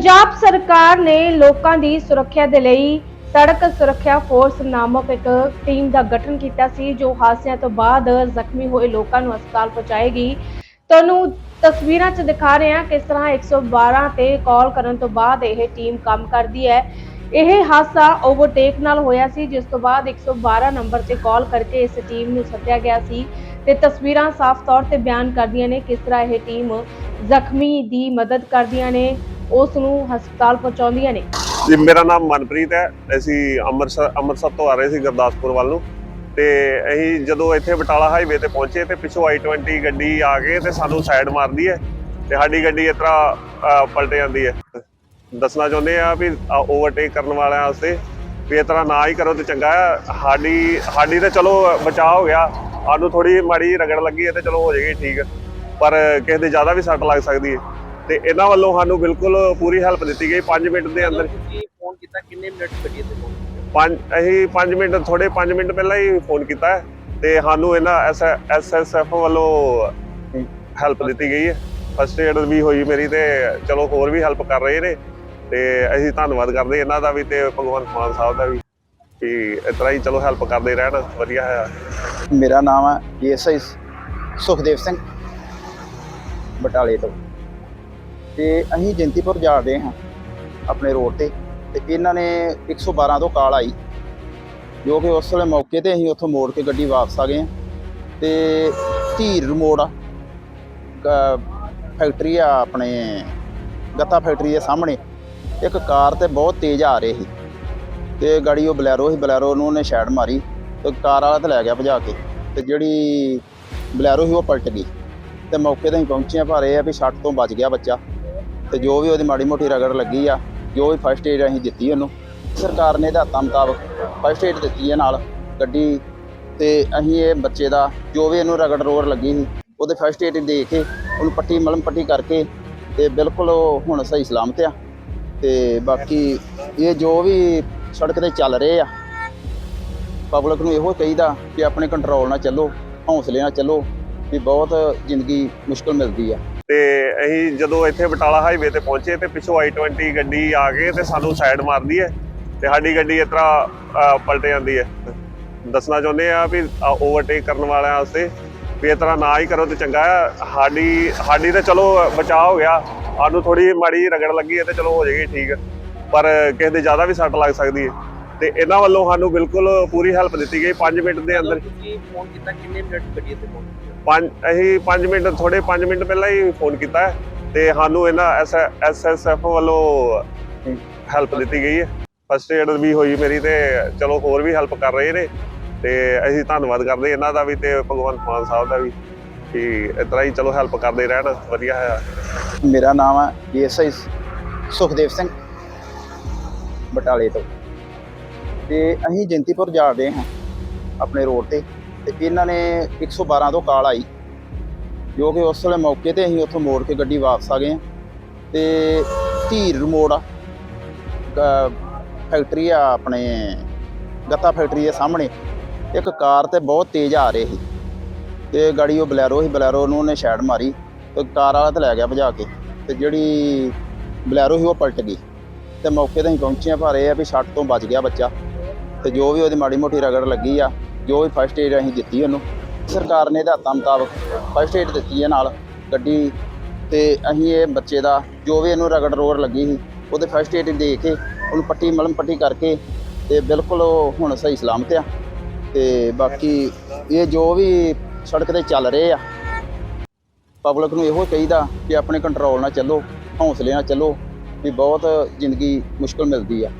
ਪੰਜਾਬ ਸਰਕਾਰ ਨੇ ਲੋਕਾਂ ਦੀ ਸੁਰੱਖਿਆ ਦੇ ਲਈ ਸੜਕ ਸੁਰੱਖਿਆ ਫੋਰਸ ਨਾਮਕ ਇੱਕ ਟੀਮ ਦਾ ਗਠਨ ਕੀਤਾ ਸੀ, ਜੋ ਹਾਦਸਿਆਂ ਤੋਂ ਬਾਅਦ ਜ਼ਖਮੀ ਹੋਏ ਲੋਕਾਂ ਨੂੰ ਹਸਪਤਾਲ ਪਹੁੰਚਾਏਗੀ। ਤੁਹਾਨੂੰ ਤਸਵੀਰਾਂ 'ਚ ਦਿਖਾ ਰਹੇ ਹਾਂ ਕਿਸ ਤਰ੍ਹਾਂ 112 ਤੇ ਕਾਲ ਕਰਨ ਤੋਂ ਬਾਅਦ ਇਹ ਟੀਮ ਕੰਮ ਕਰਦੀ ਹੈ। ਇਹ ਹਾਦਸਾ ਓਵਰਟੇਕ ਨਾਲ ਹੋਇਆ ਸੀ, ਜਿਸ ਤੋਂ ਬਾਅਦ 112 ਨੰਬਰ ਤੇ ਕਾਲ ਕਰਕੇ ਇਸ ਟੀਮ ਨੂੰ ਸੱਦਿਆ ਗਿਆ ਸੀ ਤੇ ਤਸਵੀਰਾਂ ਸਾਫ਼ ਤੌਰ ਤੇ ਬਿਆਨ ਕਰਦੀਆਂ ਨੇ ਕਿਸ ਤਰ੍ਹਾਂ ਇਹ ਟੀਮ ਜ਼ਖਮੀ ਦੀ ਮਦਦ ਕਰਦੀਆਂ ਨੇ। ਉਸ ਨੂੰ ਹਸਪਤਾਲ ਪਹੁੰਚਾਉਂਦੀਆਂ ਨੇ। ਜੀ, ਮੇਰਾ ਨਾਮ ਮਨਪ੍ਰੀਤ ਹੈ। ਅਸੀਂ ਅੰਮ੍ਰਿਤਸਰ ਅੰਮ੍ਰਿਤਸਰ ਤੋਂ ਆ ਰਹੇ ਸੀ ਗੁਰਦਾਸਪੁਰ ਵੱਲ ਨੂੰ। ਤੇ ਅਸੀਂ ਜਦੋਂ ਇੱਥੇ ਬਟਾਲਾ ਹਾਈਵੇ ਤੇ ਪਹੁੰਚੇ ਤੇ ਪਿੱਛੋਂ i20 ਗੱਡੀ ਆ ਕੇ ਤੇ ਸਾਨੂੰ ਸਾਈਡ ਮਾਰਦੀ ਹੈ ਤੇ ਸਾਡੀ ਗੱਡੀ ਇਸ ਤਰ੍ਹਾਂ ਪਲਟ ਜਾਂਦੀ ਹੈ। ਦੱਸਣਾ ਚਾਹੁੰਦੇ ਆ ਵੀ ਓਵਰਟੇਕ ਕਰਨ ਵਾਲਿਆਂ ਵਾਸਤੇ ਵੀ ਇਸ ਤਰ੍ਹਾਂ ਨਾ ਹੀ ਕਰੋ ਤੇ ਚੰਗਾ ਹੈ। ਸਾਡੀ ਸਾਡੀ ਤੇ ਚਲੋ ਬਚਾਅ ਹੋ ਗਿਆ। ਸਾਨੂੰ ਥੋੜੀ ਮਾੜੀ ਰਗੜ ਲੱਗੀ ਹੈ ਤੇ ਚਲੋ ਹੋ ਜਾਏਗੀ ਠੀਕ। ਪਰ ਕਿਸੇ ਦੇ ਜ਼ਿਆਦਾ ਵੀ ਸੱਟ ਲੱਗ ਸਕਦੀ ਹੈ। ਤੇ ਇਹਨਾਂ ਵੱਲੋਂ ਸਾਨੂੰ ਬਿਲਕੁਲ ਪੂਰੀ ਹੈਲਪ ਦਿੱਤੀ ਗਈ 5 ਮਿੰਟ ਦੇ ਅੰਦਰ। ਫੋਨ ਕੀਤਾ ਕਿੰਨੇ ਮਿੰਟ ਗੱਡੀ ਤੇ ਪੰਜ ਅਸੀਂ 5 ਮਿੰਟ ਥੋੜੇ 5 ਮਿੰਟ ਪਹਿਲਾਂ ਹੀ ਫੋਨ ਕੀਤਾ ਤੇ ਸਾਨੂੰ ਇਹਨਾਂ ਐਸਐਸਐਫ ਵੱਲੋਂ ਹੈਲਪ ਦਿੱਤੀ ਗਈ ਹੈ। ਫਸਟ ਏਡ ਵੀ ਹੋਈ ਮੇਰੀ ਤੇ ਚਲੋ ਹੋਰ ਵੀ ਹੈਲਪ ਕਰ ਰਹੇ ਨੇ ਤੇ ਅਸੀਂ ਧੰਨਵਾਦ ਕਰਦੇ ਇਹਨਾਂ ਦਾ ਵੀ ਤੇ ਭਗਵੰਤ ਮਾਨ ਸਾਹਿਬ ਦਾ ਵੀ ਕਿ ਇਸ ਤਰ੍ਹਾਂ ਹੀ ਚਲੋ ਹੈਲਪ ਕਰਦੇ ਰਹਿਣ ਵਧੀਆ ਹੈ। ਮੇਰਾ ਨਾਮ ਹੈ ਏਐਸਆਈ ਸੁਖਦੇਵ ਸਿੰਘ ਬਟਾਲੇ ਤੋਂ। ਤੇ ਅਸੀਂ ਜੰਤੀਪੁਰ ਜਾ ਰਹੇ ਹਾਂ ਆਪਣੇ ਰੋਡ ਤੇ ਤੇ ਇਹਨਾਂ ਨੇ 112 ਤੋਂ ਕਾਲ ਆਈ, ਜੋ ਕਿ ਉਸ ਵੇਲੇ ਮੌਕੇ ਤੇ ਅਸੀਂ ਉੱਥੋਂ ਮੋੜ ਕੇ ਗੱਡੀ ਵਾਪਸ ਆ ਗਏ ਹਾਂ ਤੇ ਧੀਰ ਮੋੜ ਆ। ਕ- ਫੈਕਟਰੀ ਆ ਆਪਣੇ, ਗੱਤਾ ਫੈਕਟਰੀ ਦੇ ਸਾਹਮਣੇ। ਇੱਕ ਕਾਰ ਤੇ ਬਹੁਤ ਤੇਜ਼ ਆ ਰਹੀ ਸੀ ਤੇ ਗਾੜੀ ਉਹ ਬਲੈਰੋ ਸੀ, ਬਲੈਰੋ ਨੂੰ ਉਹਨੇ ਸ਼ੈਡ ਮਾਰੀ ਤੇ ਕਾਰ ਵਾਲਾ ਤੇ ਲੈ ਗਿਆ ਭਜਾ ਕੇ ਤੇ ਜਿਹੜੀ ਬਲੈਰੋ ਸੀ ਉਹ ਪਲਟ ਗਈ ਤੇ ਮੌਕੇ ਤੇ ਅਸੀਂ ਪਹੁੰਚੇ ਪਰ ਇਹ ਆ ਵੀ ਛੱਟ ਤੋਂ ਬਚ ਗਿਆ ਬੱਚਾ। ਤੇ ਜੋ ਵੀ ਉਹਦੀ ਮਾੜੀ ਮੋਟੀ ਰਗੜ ਲੱਗੀ ਆ, ਜੋ ਵੀ ਫਸਟ ਏਡ ਅਸੀਂ ਦਿੱਤੀ ਉਹਨੂੰ, ਸਰਕਾਰ ਨੇ ਹਦਾਇਤਾਂ ਮੁਤਾਬਕ ਫਸਟ ਏਡ ਦਿੱਤੀ ਹੈ ਨਾਲ ਗੱਡੀ ਤੇ ਅਸੀਂ ਇਹ ਬੱਚੇ ਦਾ ਜੋ ਵੀ ਇਹਨੂੰ ਰਗੜ ਰੋੜ ਲੱਗੀ ਸੀ, ਉਹਦੇ ਫਸਟ ਏਡ ਦੇ ਕੇ ਉਹਨੂੰ ਪੱਟੀ ਮਲਮ ਪੱਟੀ ਕਰਕੇ ਤੇ ਬਿਲਕੁਲ ਉਹ ਹੁਣ ਸਹੀ ਸਲਾਮਤ ਆ। ਤੇ ਬਾਕੀ ਇਹ ਜੋ ਵੀ ਸੜਕ ਤੇ ਚੱਲ ਰਹੇ ਆ ਪਬਲਿਕ ਨੂੰ ਇਹੋ ਚਾਹੀਦਾ ਕਿ ਆਪਣੇ ਕੰਟਰੋਲ ਨਾਲ ਚੱਲੋ, ਹੌਸਲੇ ਨਾਲ ਚੱਲੋ, ਵੀ ਬਹੁਤ ਜ਼ਿੰਦਗੀ ਮੁਸ਼ਕਲ ਮਿਲਦੀ ਆ। ਤੇ ਅਸੀਂ ਜਦੋਂ ਇੱਥੇ ਬਟਾਲਾ ਹਾਈਵੇ ਤੇ ਪਹੁੰਚੇ ਤੇ ਪਿੱਛੋਂ i20 ਗੱਡੀ ਆ ਕੇ ਤੇ ਸਾਨੂੰ ਸਾਈਡ ਮਾਰਦੀ ਹੈ ਤੇ ਸਾਡੀ ਗੱਡੀ ਇਸ ਤਰ੍ਹਾਂ ਪਲਟ ਜਾਂਦੀ ਹੈ। ਦੱਸਣਾ ਚਾਹੁੰਦੇ ਆ ਵੀ ਓਵਰਟੇਕ ਕਰਨ ਵਾਲਿਆਂ ਵਾਸਤੇ ਵੀ ਇਸ ਤਰ੍ਹਾਂ ਨਾ ਹੀ ਕਰੋ ਤੇ ਚੰਗਾ ਆ ਸਾਡੀ ਸਾਡੀ ਤਾਂ ਚਲੋ ਬਚਾਅ ਹੋ ਗਿਆ। ਸਾਨੂੰ ਥੋੜੀ ਮਾੜੀ ਰਗੜ ਲੱਗੀ ਹੈ ਤੇ ਚਲੋ ਹੋ ਜਾਏਗੀ ਠੀਕ। ਪਰ ਕਿਸੇ ਦੇ ਜ਼ਿਆਦਾ ਵੀ ਸੱਟ ਲੱਗ ਸਕਦੀ ਹੈ। ਤੇ ਇਹਨਾਂ ਵੱਲੋਂ ਸਾਨੂੰ ਬਿਲਕੁਲ ਪੂਰੀ ਹੈਲਪ ਦਿੱਤੀ ਗਈ। 5 ਮਿੰਟ ਦੇ ਅੰਦਰ ਤੁਸੀਂ ਫੋਨ ਕੀਤਾ ਕਿੰਨੇ ਮਿੰਟ ਗੱਡੀ ਤੇ ਫੋਨ ਪੰਜ ਅਸੀਂ 5 ਮਿੰਟ ਥੋੜੇ 5 ਮਿੰਟ ਪਹਿਲਾਂ ਹੀ ਫੋਨ ਕੀਤਾ ਤੇ ਸਾਨੂੰ ਇਹਨਾਂ ਐਸਐਸਐਫ ਵੱਲੋਂ ਹੈਲਪ ਦਿੱਤੀ ਗਈ ਹੈ। ਫਸਟ ਏਡ ਵੀ ਹੋਈ ਮੇਰੀ ਤੇ ਚਲੋ ਹੋਰ ਵੀ ਹੈਲਪ ਕਰ ਰਹੇ ਨੇ ਤੇ ਅਸੀਂ ਧੰਨਵਾਦ ਕਰਦੇ ਇਹਨਾਂ ਦਾ ਵੀ ਤੇ ਭਗਵੰਤ ਮਾਨ ਸਾਹਿਬ ਦਾ ਵੀ ਕਿ ਇਸ ਤਰ੍ਹਾਂ ਹੀ ਚਲੋ ਹੈਲਪ ਕਰਦੇ ਰਹਿਣ ਵਧੀਆ ਹੈ। ਮੇਰਾ ਨਾਮ ਹੈ ਏਐਸਆਈ ਸੁਖਦੇਵ ਸਿੰਘ ਬਟਾਲੇ ਤੋਂ। ਤੇ ਅਸੀਂ ਜੰਤੀਪੁਰ ਜਾ ਰਹੇ ਹਾਂ ਆਪਣੇ ਰੋਡ ਤੇ ਤੇ ਇਹਨਾਂ ਨੇ 112 ਤੋਂ ਕਾਲ ਆਈ, ਜੋ ਕਿ ਉਸ ਵੇਲੇ ਮੌਕੇ ਤੇ ਅਸੀਂ ਉੱਥੋਂ ਮੋੜ ਕੇ ਗੱਡੀ ਵਾਪਸ ਆ ਗਏ ਹਾਂ ਤੇ ਧੀਰ ਮੋੜ ਆ ਫੈਕਟਰੀ ਆ ਆਪਣੇ, ਗੱਤਾ ਫੈਕਟਰੀ ਦੇ ਸਾਹਮਣੇ, ਇੱਕ ਕਾਰ ਤੇ ਬਹੁਤ ਤੇਜ਼ ਆ ਰਹੀ ਸੀ ਤੇ ਗਾੜੀ ਉਹ ਬਲੈਰੋ ਸੀ, ਬਲੈਰੋ ਨੂੰ ਉਹਨੇ ਸ਼ੈਡ ਮਾਰੀ ਤੇ ਕਾਰ ਵਾਲਾ ਤੇ ਲੈ ਗਿਆ ਭਜਾ ਕੇ ਤੇ ਜਿਹੜੀ ਬਲੈਰੋ ਸੀ ਉਹ ਪਲਟ ਗਈ ਤੇ ਮੌਕੇ ਤੇ ਅਸੀਂ ਪਹੁੰਚੇ ਆ ਪਰ ਇਹ ਆ ਵੀ ਛੱਟ ਤੋਂ ਬਚ ਗਿਆ ਬੱਚਾ। ਤੇ ਜੋ ਵੀ ਉਹਦੀ ਮਾੜੀ ਮੋਟੀ ਰਗੜ ਲੱਗੀ ਆ, ਜੋ ਵੀ ਫਸਟ ਏਡ ਅਸੀਂ ਦਿੱਤੀ ਉਹਨੂੰ, ਸਰਕਾਰ ਨੇ ਹਦਾਇਤਾਂ ਮੁਤਾਬਕ ਫਸਟ ਏਡ ਦਿੱਤੀ ਹੈ ਨਾਲ ਗੱਡੀ ਤੇ ਅਸੀਂ ਇਹ ਬੱਚੇ ਦਾ ਜੋ ਵੀ ਇਹਨੂੰ ਰਗੜ ਰੋੜ ਲੱਗੀ ਸੀ, ਉਹਦੇ ਫਸਟ ਏਡ ਦੇ ਕੇ ਉਹਨੂੰ ਪੱਟੀ ਮਲਮ ਪੱਟੀ ਕਰਕੇ ਤੇ ਬਿਲਕੁਲ ਉਹ ਹੁਣ ਸਹੀ ਸਲਾਮਤ ਆ ਤੇ ਬਾਕੀ ਇਹ ਜੋ ਵੀ ਸੜਕ ਤੇ ਚੱਲ ਰਹੇ ਆ ਪਬਲਿਕ ਨੂੰ ਇਹੋ ਚਾਹੀਦਾ ਕਿ ਆਪਣੇ ਕੰਟਰੋਲ ਨਾਲ ਚੱਲੋ, ਹੌਸਲੇ ਨਾਲ ਚੱਲੋ, ਵੀ ਬਹੁਤ ਜ਼ਿੰਦਗੀ ਮੁਸ਼ਕਲ ਮਿਲਦੀ ਆ।